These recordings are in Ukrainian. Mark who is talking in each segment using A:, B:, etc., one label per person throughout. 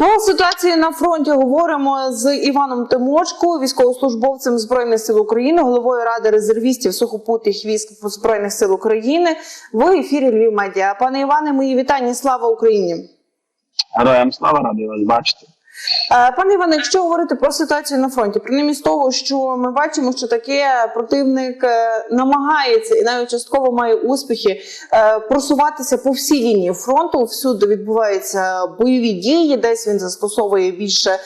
A: Про ситуацію на фронті говоримо з Іваном Тимочко, військовослужбовцем збройних сил України, головою ради резервістів сухопутних військ збройних сил України в ефірі Львів Медіа. Пане Іване, мої вітання. Слава Україні.
B: Героям слава радий вас бачити.
A: Е, Пане Іване, якщо говорити про ситуацію на фронті, принаймні з того, що ми бачимо, що таке противник е, намагається і навіть частково має успіхи е, просуватися по всій лінії фронту. Всюди відбуваються бойові дії. Десь він застосовує більше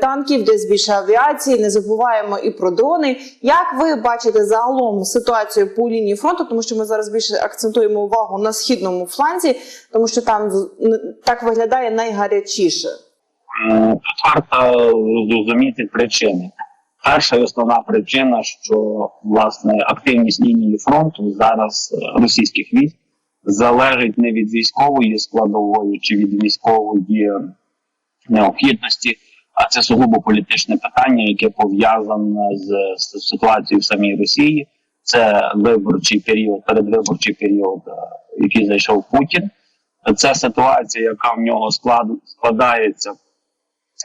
A: танків, десь більше авіації. Не забуваємо і про дрони. Як ви бачите загалом ситуацію по лінії фронту? Тому що ми зараз більше акцентуємо увагу на східному фланзі, тому що там так виглядає найгарячіше.
B: Варто зрозуміти причини. Перша і основна причина, що власне активність лінії фронту зараз е, російських військ залежить не від військової складової чи від військової необхідності, а це сугубо політичне питання, яке пов'язане з, ситуацією в самій Росії. Це виборчий період, передвиборчий період, е, який зайшов Путін. Це ситуація, яка в нього склад, складається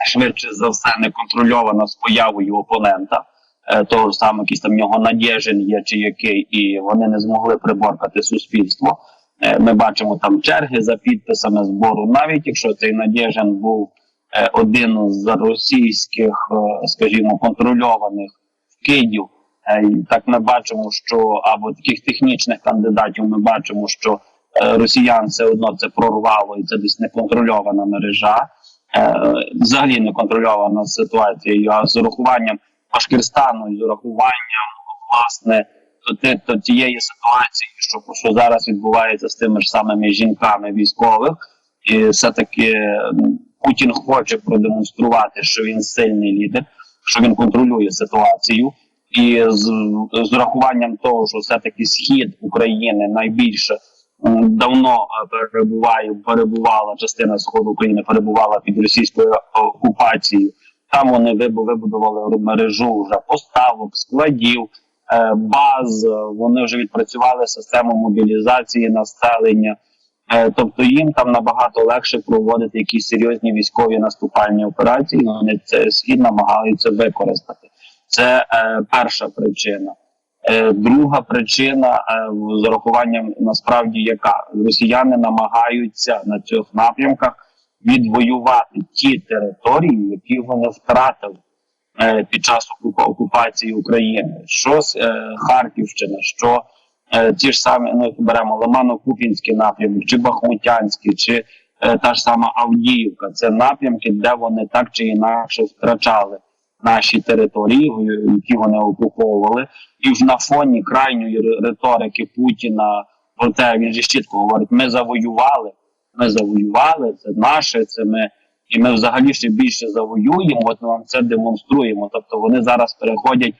B: швидше за все не контрольована з появою опонента. Е, Того ж саме, якийсь там в нього Надєжин є чи який, і вони не змогли приборкати суспільство. Е, Ми бачимо там черги за підписами збору. Навіть якщо цей Надєжин був е, один з російських, скажімо, контрольованих вкидів, е, і так ми бачимо, що або таких технічних кандидатів ми бачимо, що росіян все одно це прорвало, і це десь неконтрольована мережа взагалі не контрольована ситуація, а з урахуванням Башкирстану, з урахуванням власне то, тієї ситуації, що, що зараз відбувається з тими ж самими жінками військових, і все-таки Путін хоче продемонструвати, що він сильний лідер, що він контролює ситуацію. І з, з урахуванням того, що все-таки схід України найбільше давно е, перебуває, перебувала частина сходу України, перебувала під російською е, окупацією. Там вони вибу- вибудували мережу вже поставок, складів, е, баз. е, Вони вже відпрацювали систему мобілізації населення. Е, Тобто їм там набагато легше проводити якісь серйозні військові наступальні операції. Вони це схід намагаються використати. Це е, перша причина. Е, друга причина е, з урахуванням насправді яка росіяни намагаються на цих напрямках відвоювати ті території, які вони втратили е, під час окупації України, що з Харківщина, що ті ж самі ну беремо Лимано-Купінський напрямок, чи Бахмутянський, чи та ж сама Авдіївка. Це напрямки, де вони так чи інакше втрачали наші території, які вони окуповували, і на фоні крайньої риторики Путіна про те, він же чітко говорить: ми завоювали, ми завоювали, це наше, це ми. І ми взагалі ще більше завоюємо. От ми вам це демонструємо. Тобто вони зараз переходять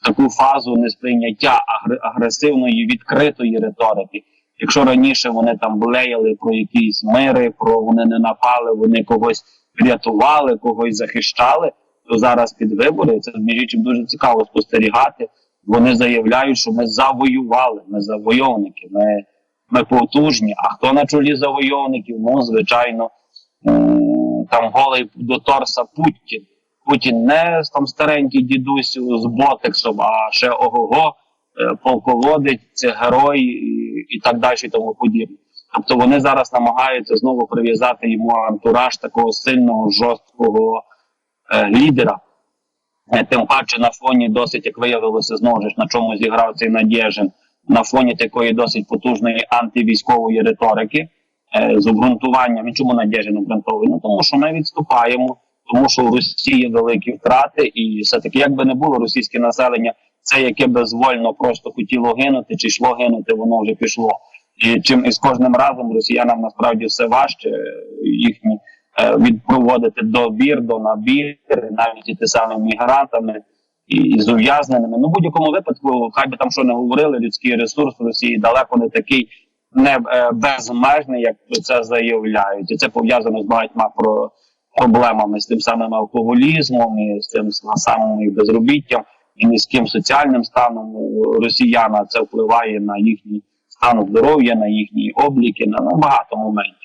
B: в таку фазу несприйняття агр- агресивної відкритої риторики. Якщо раніше вони там блеяли про якісь мири, про вони не напали, вони когось рятували, когось захищали, то зараз під вибори це між іншим дуже цікаво спостерігати. Вони заявляють, що ми завоювали, ми завойовники, ми, ми потужні. А хто на чолі завойовників? Ну, звичайно, там голий до торса Путін. Путін не там старенький дідусь з ботексом, а ще ого-го, е, полководець, це герой і, так далі, і тому подібне. Тобто вони зараз намагаються знову прив'язати йому антураж такого сильного, жорсткого лідера. Е, Тим паче на фоні досить, як виявилося, знову ж на чому зіграв цей Надєжин, на фоні такої досить потужної антивійськової риторики е, з обґрунтуванням. Чому Надєжин обґрунтовує? Ну тому що ми відступаємо, тому що у Росії великі втрати, і все-таки, як би не було російське населення, це яке безвольно просто хотіло гинути чи йшло гинути, воно вже пішло. І чим і з кожним разом росіянам насправді все важче е, їхні е, відпроводити добір, до набір, навіть і ті самими мігрантами і, з ув'язненими. Ну, в будь-якому випадку, хай би там що не говорили, людський ресурс в Росії далеко не такий не е, безмежний, як це заявляють. І це пов'язано з багатьма про проблемами з тим самим алкоголізмом, і з тим самим і безробіттям, і низьким соціальним станом росіяна. Це впливає на їхній стан здоров'я, на їхні обліки, на, на багато моментів.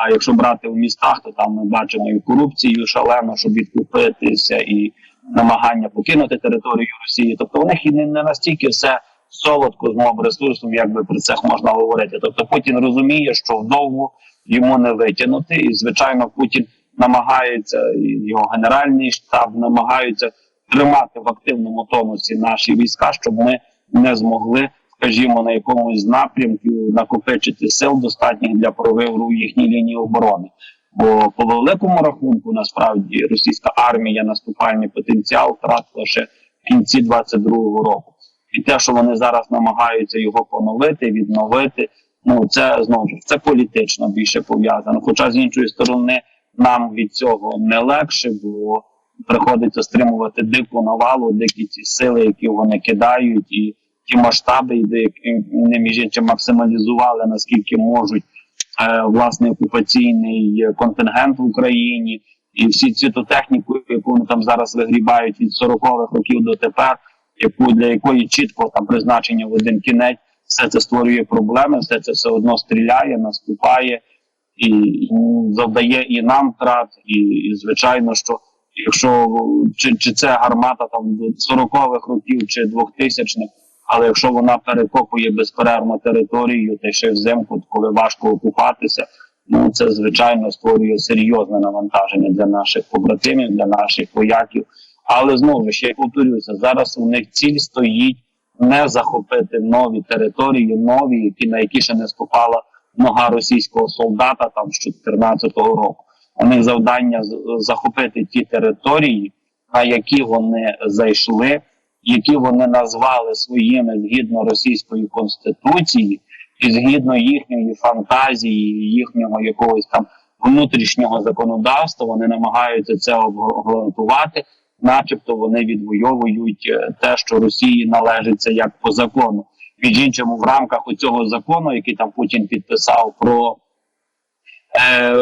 B: А якщо брати в містах, то там ми бачимо і корупцію шалену, щоб відкупитися, і намагання покинути територію Росії. Тобто у них і не, настільки все солодко з мов ресурсом, як би про це можна говорити. Тобто Путін розуміє, що вдовго йому не витягнути, і звичайно, Путін намагається його генеральний штаб намагаються тримати в активному тонусі наші війська, щоб ми не змогли, скажімо, на якомусь напрямку накопичити сил достатніх для прориву їхньої лінії оборони. Бо по великому рахунку, насправді, російська армія наступальний потенціал втратила ще в кінці 22-го року. І те, що вони зараз намагаються його поновити, відновити, ну це знову ж це політично більше пов'язано. Хоча з іншої сторони, нам від цього не легше, бо приходиться стримувати дику навалу, дикі ці сили, які вони кидають, і ті масштаби, не між іншим максималізували наскільки можуть е, власне окупаційний контингент в Україні, і всі цю техніку, яку вони там зараз вигрібають від 40-х років до тепер, яку для якої чітко там призначення в один кінець, все це створює проблеми, все це все одно стріляє, наступає і, і завдає і нам втрат, і, і звичайно, що якщо чи, чи це гармата там 40-х років чи 2000-х, але якщо вона перекопує безперервно територію, та ще взимку, коли важко окупатися, ну це звичайно створює серйозне навантаження для наших побратимів, для наших вояків. Але знову ж я повторюся, зараз у них ціль стоїть не захопити нові території, нові, які на які ще не ступала нога російського солдата там з 2014 року. У них завдання захопити ті території, на які вони зайшли, які вони назвали своїми згідно російської конституції, і згідно їхньої фантазії, їхнього якогось там внутрішнього законодавства, вони намагаються це обґрунтувати, начебто вони відвоюють е, те, що Росії належиться як по закону. Між іншим, в рамках цього закону, який там Путін підписав про е,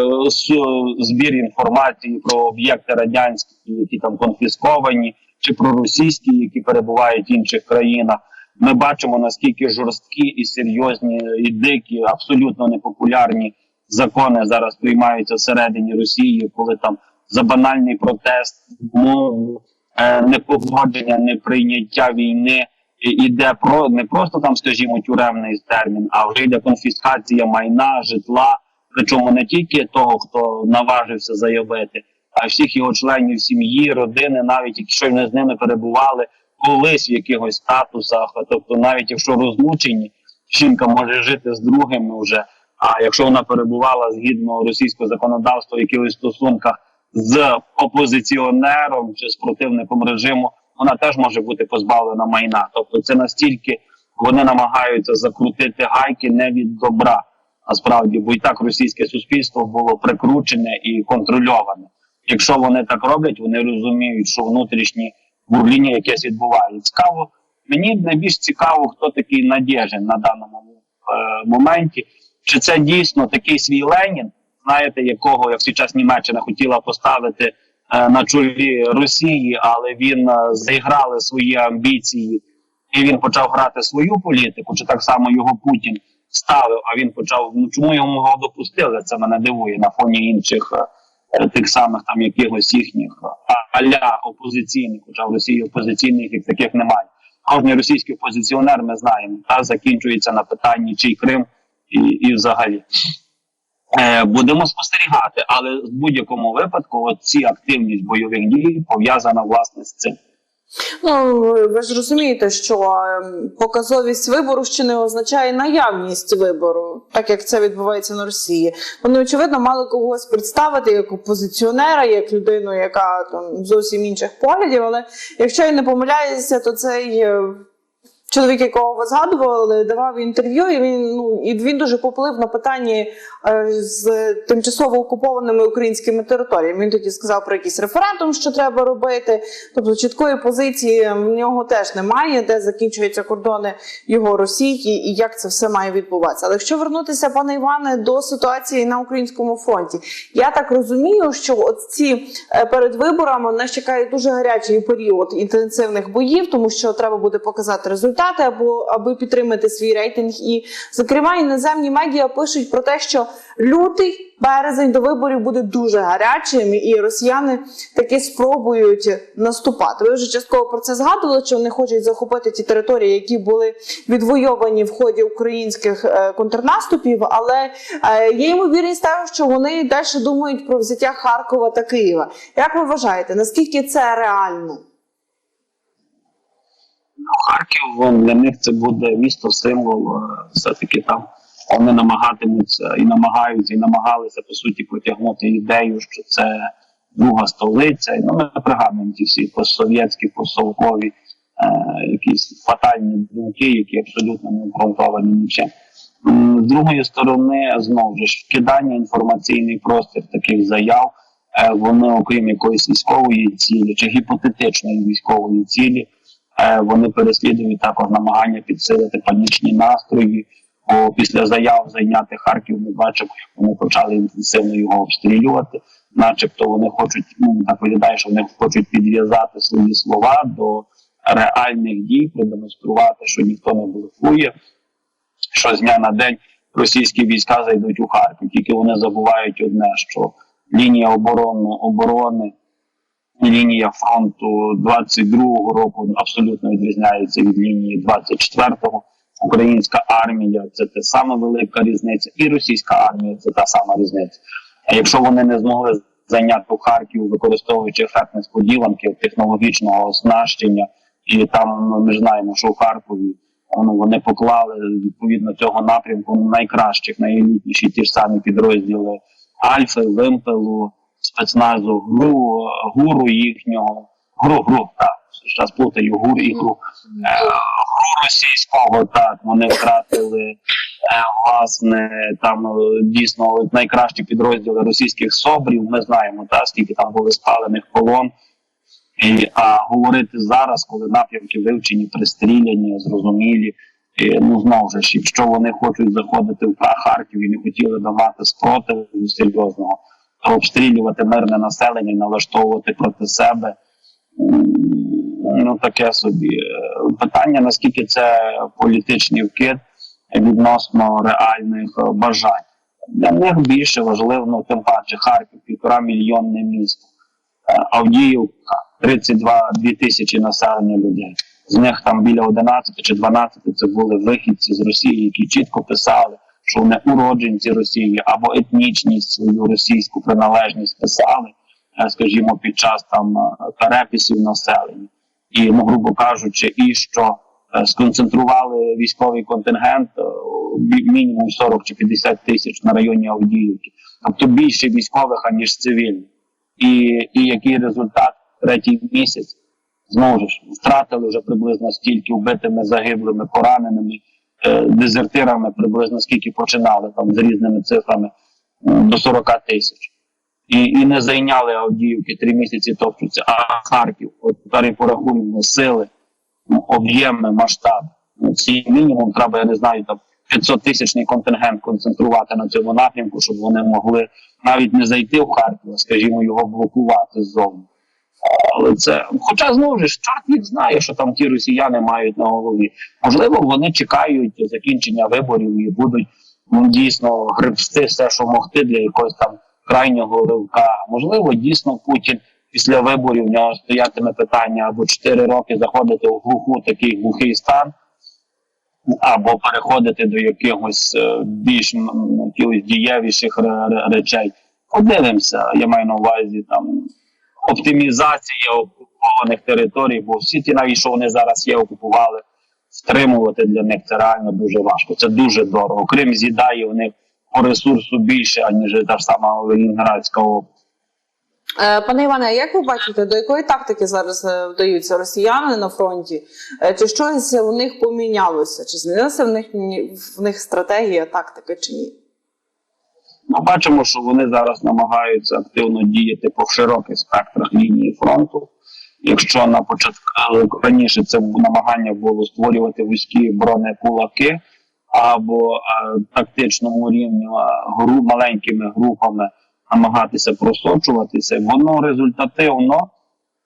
B: збір інформації про об'єкти радянські, які там конфісковані, чи про російські, які перебувають в інших країнах. Ми бачимо наскільки жорсткі і серйозні, і дикі, абсолютно непопулярні закони зараз приймаються всередині Росії, коли там за банальний протест, мову, е, непогодження, неприйняття війни іде про не просто там, скажімо, тюремний термін, а вже йде конфіскація майна, житла. Причому не тільки того, хто наважився заявити, а всіх його членів сім'ї, родини, навіть якщо вони з ними перебували колись в якихось статусах. Тобто, навіть якщо розлучені, жінка може жити з другими вже. А якщо вона перебувала згідно російського законодавства в якихось стосунках з опозиціонером чи з противником режиму, вона теж може бути позбавлена майна. Тобто, це настільки вони намагаються закрутити гайки не від добра, насправді, бо і так російське суспільство було прикручене і контрольоване. Якщо вони так роблять, вони розуміють, що внутрішні бурління якесь відбувається. Цікаво, мені найбільш цікаво, хто такий Надєжин на даному е, моменті. Чи це дійсно такий свій Ленін, знаєте, якого як час Німеччина хотіла поставити е, на чолі Росії, але він е, заіграли свої амбіції, і він почав грати свою політику, чи так само його Путін ставив, а він почав. Ну чому його допустили? Це мене дивує на фоні інших е, тих самих там якихось їхніх аля опозиційних, хоча в Росії опозиційних як таких немає. Кожний російський опозиціонер, ми знаємо, та закінчується на питанні, чий Крим і, і взагалі. Е, будемо спостерігати, але в будь-якому випадку ці активність бойових дій пов'язана власне з цим.
A: Ну ви ж розумієте, що ем, показовість вибору ще не означає наявність вибору, так як це відбувається на Росії. Вони очевидно мали когось представити як опозиціонера, як людину, яка там зовсім інших поглядів. Але якщо я не помиляюся, то цей е, чоловік, якого ви згадували, давав інтерв'ю, і він ну і він дуже поплив на питанні е, з тимчасово окупованими українськими територіями. Він тоді сказав про якийсь референдум, що треба робити. Тобто чіткої позиції в нього теж немає, де закінчуються кордони його Росії і як це все має відбуватися. Але якщо вернутися, пане Іване, до ситуації на українському фронті, я так розумію, що от ці е, перед виборами нас чекає дуже гарячий період інтенсивних боїв, тому що треба буде показати результат. Запам'ятати або аби підтримати свій рейтинг. І, зокрема, іноземні медіа пишуть про те, що лютий березень до виборів буде дуже гарячим, і росіяни таки спробують наступати. Ви вже частково про це згадували, що вони хочуть захопити ті території, які були відвойовані в ході українських е, контрнаступів. Але е, є ймовірність того, що вони далі думають про взяття Харкова та Києва. Як ви вважаєте, наскільки це реально?
B: Харків для них це буде місто символ. е, Все-таки там вони намагатимуться і намагаються, і намагалися по суті протягнути ідею, що це друга столиця. І, Ну, ми пригадуємо ті всі постсовєтські, постсовкові е, якісь фатальні думки, які абсолютно не обґрунтовані нічим. З другої сторони, знову ж вкидання інформаційний простір таких заяв. е, Вони, окрім якоїсь військової цілі чи гіпотетичної військової цілі, Вони переслідують також намагання підсилити панічні настрої. Бо після заяв зайняти Харків ми бачимо, як вони почали інтенсивно його обстрілювати. Начебто вони хочуть, ну так виглядає, що вони хочуть підв'язати свої слова до реальних дій, продемонструвати, що ніхто не блефує, що з дня на день російські війська зайдуть у Харків. Тільки вони забувають одне, що лінія оборони оборони лінія фронту 22-го року абсолютно відрізняється від лінії 24-го. Українська армія це те саме велика різниця, і російська армія це та сама різниця. А якщо вони не змогли зайняти Харків, використовуючи ефект несподіванки, технологічного оснащення, і там ну, ми знаємо, що у Харкові ну, вони поклали відповідно цього напрямку найкращих, найелітніші ті ж самі підрозділи Альфи, Вимпелу, спецназу, ГРУ, гуру їхнього, ГРУ, ГРУ, так, зараз плутаю ГУР і ГРУ. Е, ГРУ російського, так, вони втратили е, власне там е, дійсно найкращі підрозділи російських собрів. Ми знаємо, так, скільки там були спалених полон. І, а говорити зараз, коли напрямки вивчені, пристріляні, зрозумілі. І, ну знову ж, якщо вони хочуть заходити в Харків і не хотіли давати спротиву серйозного, обстрілювати мирне населення, налаштовувати проти себе. Ну таке собі Е, питання, наскільки це політичний вкид відносно реальних е, бажань. Для них більше важливо, ну тим паче Харків, півтора мільйонне місто. Е, Авдіївка 32 дві тисячі населення людей. З них там біля 11 чи 12 це були вихідці з Росії, які чітко писали, що вони уродженці Росії або етнічність свою російську приналежність писали, е, скажімо, під час там е, переписів населення. І, ну, грубо кажучи, і що е, сконцентрували військовий контингент мінімум 40 чи 50 тисяч на районі Авдіївки, тобто більше військових аніж цивільних. І, і який результат третій місяць знову ж втратили вже приблизно стільки вбитими, загиблими, пораненими, дезертирами, приблизно скільки починали там з різними цифрами е, до 40 тисяч. І, і не зайняли Авдіївки три місяці топчуться, а Харків, от тепер порахуємо сили, ну, об'єми, масштаб. Ну, ці мінімум треба, я не знаю, там 500 тисячний контингент концентрувати на цьому напрямку, щоб вони могли навіть не зайти в Харків, а скажімо, його блокувати ззовні. Але це, хоча знову ж чорт їх знає, що там ті росіяни мають на голові. Можливо, вони чекають закінчення виборів і будуть ну, дійсно гребсти все, що могти для якогось там крайнього ривка. Можливо, дійсно Путін після виборів в нього стоятиме питання або 4 роки заходити в глуху такий глухий стан, або переходити до якихось е, більш якихось дієвіших ре- ре- речей. Подивимося, я маю на увазі там оптимізація окупованих територій, бо всі ті, навіть що вони зараз є, окупували, стримувати для них це реально дуже важко. Це дуже дорого. Крим з'їдає них по ресурсу більше, аніж та ж сама Ленінградська область.
A: Е, Пане Іване, як ви бачите, до якої тактики зараз е, вдаються росіяни на фронті? Е, Чи щось у них помінялося? Чи змінилася в них в них стратегія, тактика чи ні?
B: Ми бачимо, що вони зараз намагаються активно діяти по широких спектрах лінії фронту. Якщо на початку раніше це намагання було створювати вузькі бронекулаки або тактичному рівні гру, маленькими групами намагатися просочуватися, воно результативно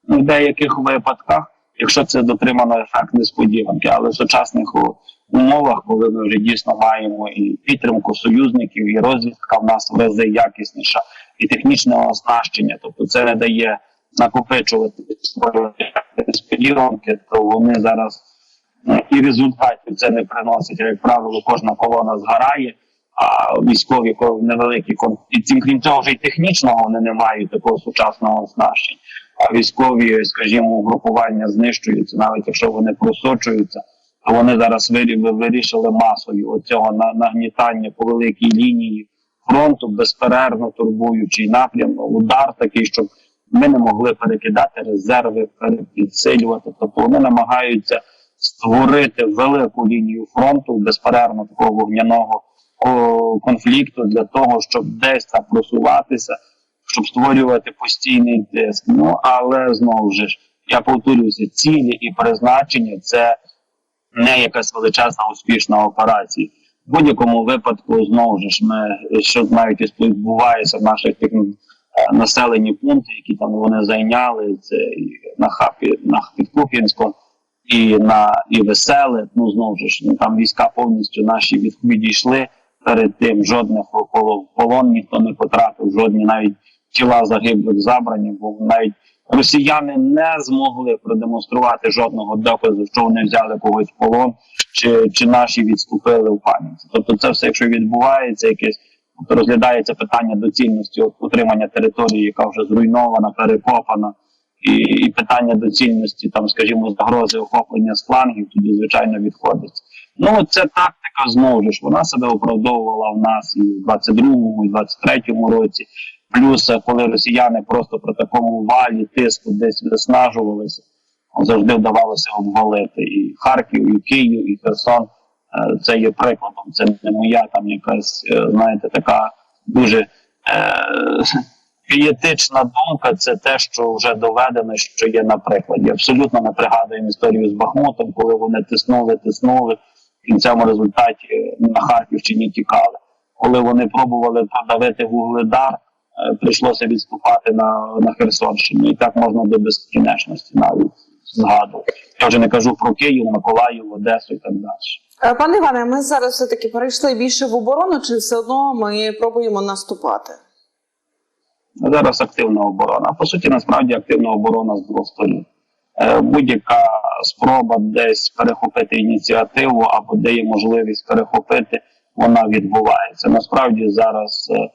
B: в деяких випадках якщо це дотримано ефект несподіванки. Але сучасних умовах, коли ми вже дійсно маємо і підтримку союзників, і розвідка в нас в рази якісніша, і технічне оснащення, тобто це не дає накопичувати свої несподіванки, то вони зараз е, і результатів це не приносить. Як правило, кожна колона згорає. А військові ко- невеликі і цим крім цього, вже й технічного вони не мають такого сучасного оснащення. А військові, скажімо, угрупування знищуються, навіть якщо вони просочуються, вони зараз вирі- вирішили масою оцього на- нагнітання по великій лінії фронту, безперервно турбуючий напрям, удар такий, щоб ми не могли перекидати резерви, перепідсилювати. Тобто вони намагаються створити велику лінію фронту безперервно такого вогняного конфлікту для того, щоб десь там просуватися, щоб створювати постійний тиск. Ну але знову ж я повторююся, цілі і призначення це не якась величезна успішна операція. В будь-якому випадку знову ж ми що навіть і відбувається в наших тих е, населені пункти, які там вони зайняли, це і на хапі на Підкуп'янську, і на і веселе. Ну знову ж ну, там війська повністю наші від, відійшли перед тим. Жодних полон, полон ніхто не потрапив, жодні навіть тіла загиблих забрані, бо навіть росіяни не змогли продемонструвати жодного доказу, що вони взяли когось в полон, чи, чи наші відступили в пам'яті. Тобто, це все, якщо відбувається, якесь тобто розглядається питання доцільності утримання території, яка вже зруйнована, перекопана, і, і питання доцільності, там, скажімо, загрози охоплення з флангів, тоді звичайно відходить. Ну це тактика знову ж вона себе оправдовувала в нас і в 22-му, і в 23-му році. Плюс, е, коли росіяни просто при такому валі тиску десь виснажувалися, завжди вдавалося обвалити і Харків, і Київ, і Херсон. Е, Це є прикладом. Це не моя там якась, е, знаєте, така дуже е, думка. Це те, що вже доведено, що є на прикладі. Абсолютно не пригадуємо історію з Бахмутом, коли вони тиснули, тиснули. В кінцевому результаті на Харківщині тікали. Коли вони пробували продавити вугледар, прийшлося відступати на, на Херсонщину. І так можна до безкінечності навіть згадувати. Я вже не кажу про Київ, Миколаїв, Одесу і так далі.
A: Е, Пане Іване, ми зараз все таки перейшли більше в оборону, чи все одно ми пробуємо наступати?
B: Зараз активна оборона. По суті, насправді активна оборона з двох сторін. Е, Будь-яка спроба десь перехопити ініціативу або де є можливість перехопити, вона відбувається. Насправді зараз е, е,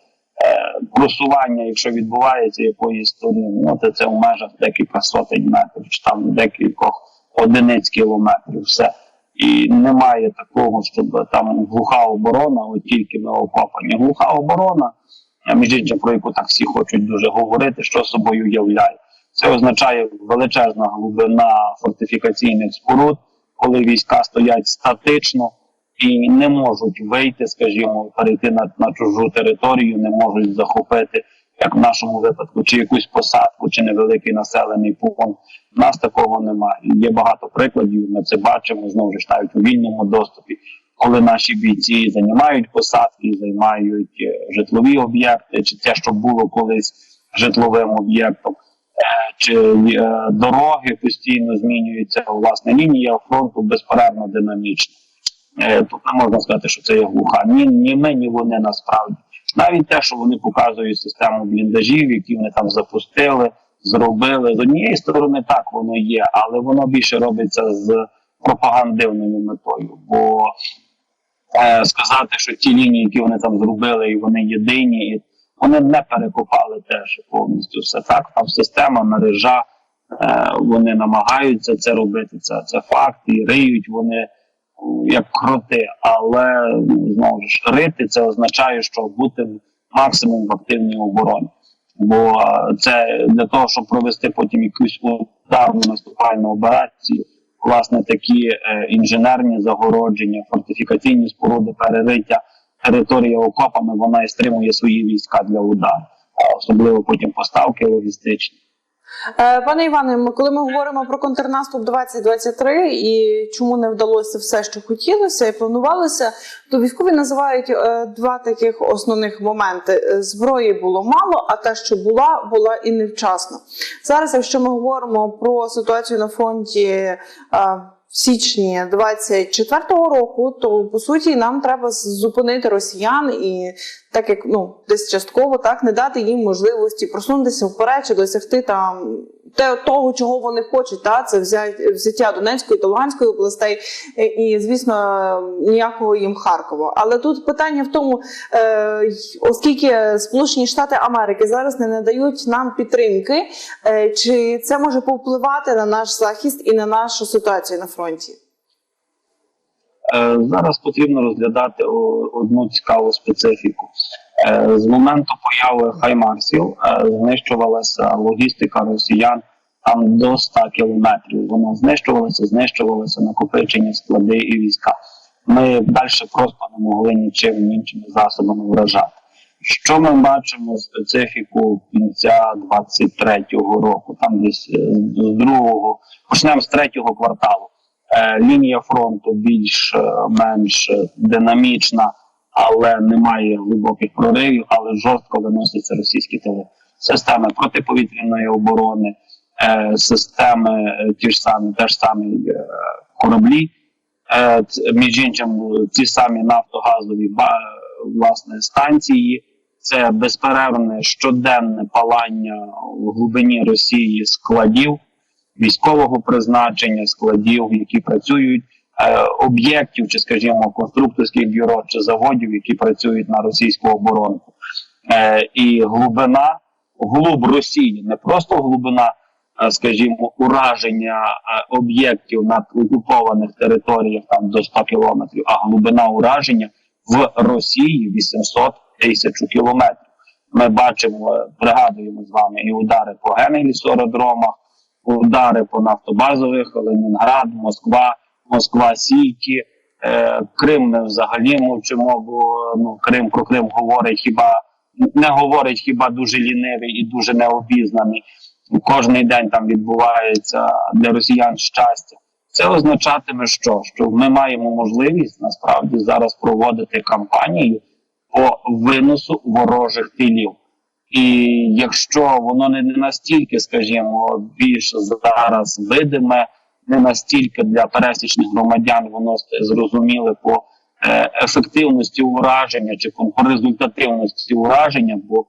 B: просування, якщо відбувається якоїсь сторони, ну то це в межах декілька сотень метрів, чи там декількох одиниць кілометрів. Все. І немає такого, щоб там глуха оборона, от тільки ми окопані. Глуха оборона, між іншим, про яку так всі хочуть дуже говорити, що собою являє. Це означає величезна глибина фортифікаційних споруд, коли війська стоять статично і не можуть вийти, скажімо, перейти на, на чужу територію, не можуть захопити, як в нашому випадку, чи якусь посадку, чи невеликий населений пункт. У нас такого немає. Є багато прикладів. Ми це бачимо знову ж навіть у вільному доступі, коли наші бійці займають посадки, займають е, житлові об'єкти, чи те, що було колись житловим об'єктом. Е, чи е, дороги постійно змінюються. Власне, лінія фронту безперервно динамічна. Тут не можна сказати, що це є глуха. Ні, ні ми, ні вони насправді. Навіть те, що вони показують систему бліндажів, які вони там запустили, зробили. З однієї сторони, так воно є, але воно більше робиться з пропагандивною метою. Бо е, сказати, що ті лінії, які вони там зробили, і вони єдині, і вони не перекопали теж повністю все так. Там система, мережа, е, вони намагаються це робити. Це, це факт, і риють вони як кроти. Але ну, знову ж рити це означає, що бути максимум в активній обороні. Бо це для того, щоб провести потім якусь ударну наступальну операцію, власне, такі е, інженерні загородження, фортифікаційні споруди, перериття території окопами, вона і стримує свої війська для удару, особливо потім поставки логістичні.
A: Е, Пане Іване, коли ми говоримо про контрнаступ 2023 і чому не вдалося все, що хотілося і планувалося, то військові називають е, два таких основних моменти: Е, зброї було мало, а те, що була, була і невчасно. Зараз, якщо ми говоримо про ситуацію на фронті. В січні 24-го року, то по суті нам треба зупинити росіян і так як ну десь частково так не дати їм можливості просунутися вперед чи досягти там те того, чого вони хочуть. Та це взя- взяття Донецької та Луганської областей, е, і звісно ніякого їм Харкова. Але тут питання в тому, е, оскільки Сполучені Штати Америки зараз не надають нам підтримки, е, чи це може повпливати на наш захист і на нашу ситуацію на фронті?
B: Е, Зараз потрібно розглядати одну цікаву специфіку. Е, З моменту появи хаймарсів е, знищувалася логістика росіян там до 100 кілометрів. Вона знищувалася, знищувалася накопичення склади і війська. Ми далі просто не могли нічим іншими засобами вражати. Що ми бачимо специфіку кінця 23-го року, там десь з другого, почнемо з третього кварталу. Е, лінія фронту більш-менш динамічна, але немає глибоких проривів, але жорстко виносяться російські тили. Системи протиповітряної оборони, е, системи е, ті ж самі, теж самі кораблі. Між іншим, ці самі нафтогазові власне станції. Це безперервне щоденне палання в глибині Росії складів військового призначення, складів, які працюють, е, об'єктів, чи, скажімо, конструкторських бюро чи заводів, які працюють на російську оборонку. Е, і глибина, глуб Росії, не просто глибина, е, скажімо, ураження е, об'єктів на окупованих територіях там до 100 кілометрів, а глибина ураження в Росії 800 тисяч кілометрів. Ми бачимо, е, пригадуємо з вами і удари по генелісородромах, удари по нафтобазових, Ленінград, Москва, Москва Сіті, е, Крим ми взагалі мовчимо, бо ну, Крим про Крим говорить хіба не говорить хіба дуже лінивий і дуже необізнаний. Кожний день там відбувається для росіян щастя. Це означатиме, що? що ми маємо можливість насправді зараз проводити кампанію по виносу ворожих тилів. І якщо воно не настільки, скажімо, більш зараз видиме, не настільки для пересічних громадян воно зрозуміле по е, ефективності ураження чи по результативності ураження, бо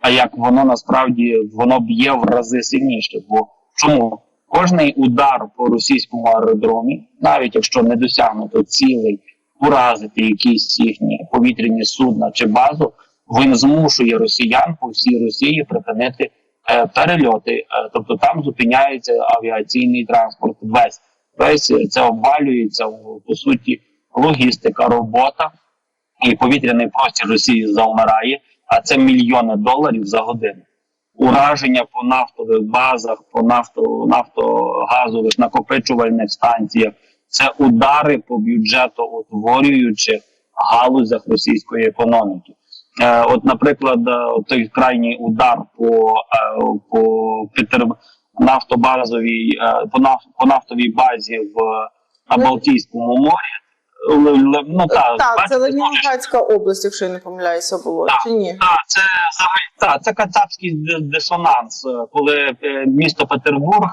B: а як воно насправді воно б'є в рази сильніше. Бо чому кожний удар по російському аеродромі, навіть якщо не досягнуто цілей, уразити якісь їхні повітряні судна чи базу, він змушує росіян по всій Росії припинити е, перельоти. Е, тобто там зупиняється авіаційний транспорт. Весь весь це обвалюється по суті логістика, робота і повітряний простір Росії завмирає, а це мільйони доларів за годину. Ураження по нафтових базах, по нафто, нафтогазових накопичувальних станціях, це удари по бюджетоутворюючих галузях російської економіки. Е, от, наприклад, е, той крайній удар по, е, по Петер... нафтобазовій, по, наф... по нафтовій базі в Балтійському морі. Ну, так,
A: Так, це Ленінградська область, якщо я не помиляюся, було
B: Так.
A: чи ні?
B: так, це взагалі це кацапський ди- дисонанс, коли е, місто Петербург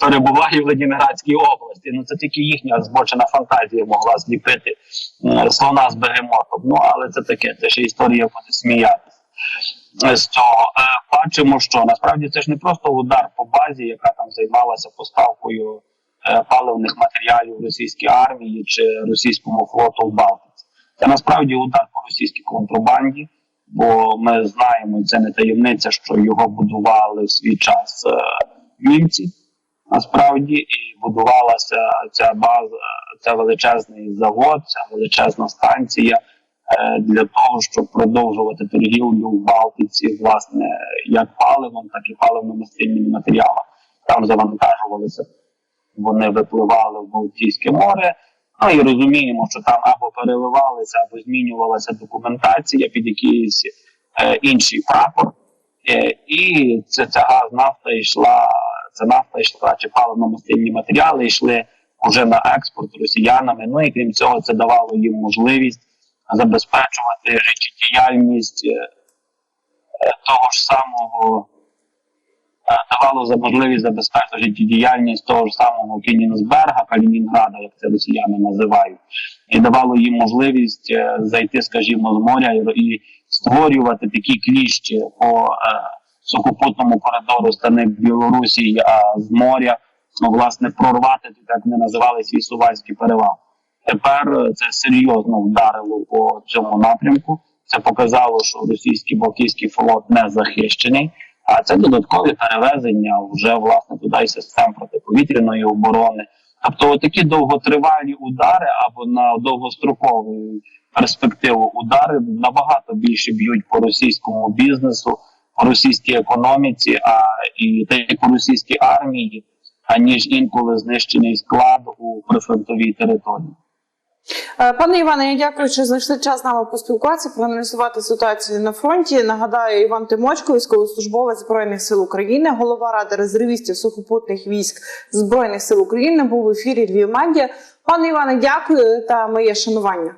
B: перебуває в Ленінградській області. Ну це тільки їхня збочена фантазія могла зліпити слона з бегемотом. Ну але це таке, це ще історія буде сміятися. З цього Е, бачимо, що насправді це ж не просто удар по базі, яка там займалася поставкою паливних матеріалів російській армії чи російському флоту в Балтиці. Це насправді удар по російській контрабанді, бо ми знаємо, це не таємниця, що його будували в свій час е, німці. Насправді, і будувалася ця база, це величезний завод, ця величезна станція е, для того, щоб продовжувати торгівлю в Балтиці, власне, як паливом, так і паливно-мастильними матеріалами. Там завантажувалися, вони випливали в Балтійське море. Ну і розуміємо, що там або переливалися, або змінювалася документація під якийсь е, інший прапор. Е, І це ця газ нафта йшла, ця нафта йшла чи паливно-мастильні матеріали йшли вже на експорт росіянами. Ну і крім цього, це давало їм можливість забезпечувати життєдіяльність е, е, того ж самого давало за можливість забезпечити життєдіяльність того ж самого Кенігсберга, Калінінграда, як це росіяни називають, і давало їм можливість е, зайти, скажімо, з моря і, створювати такі кліщі по е, сухопутному коридору стани Білорусі, а з моря ну, власне прорвати, як вони називали свій сувальський перевал. Тепер е, це серйозно вдарило по цьому напрямку. Це показало, що російський Балтійський флот не захищений. А це додаткові перевезення вже власне туди систем протиповітряної оборони. Тобто, такі довготривалі удари або на довгострокову перспективу удари набагато більше б'ють по російському бізнесу, по російській економіці, а і та й по російській армії, аніж інколи знищений склад у прифронтовій території.
A: Е, Пане Іване, я дякую, що знайшли час з нами поспілкуватися, проаналізувати ситуацію на фронті. Нагадаю, Іван Тимочко, військовослужбовець збройних сил України, голова ради резервістів сухопутних військ збройних сил України, був в ефірі Львів Медіа. Пане Іване, дякую та моє шанування.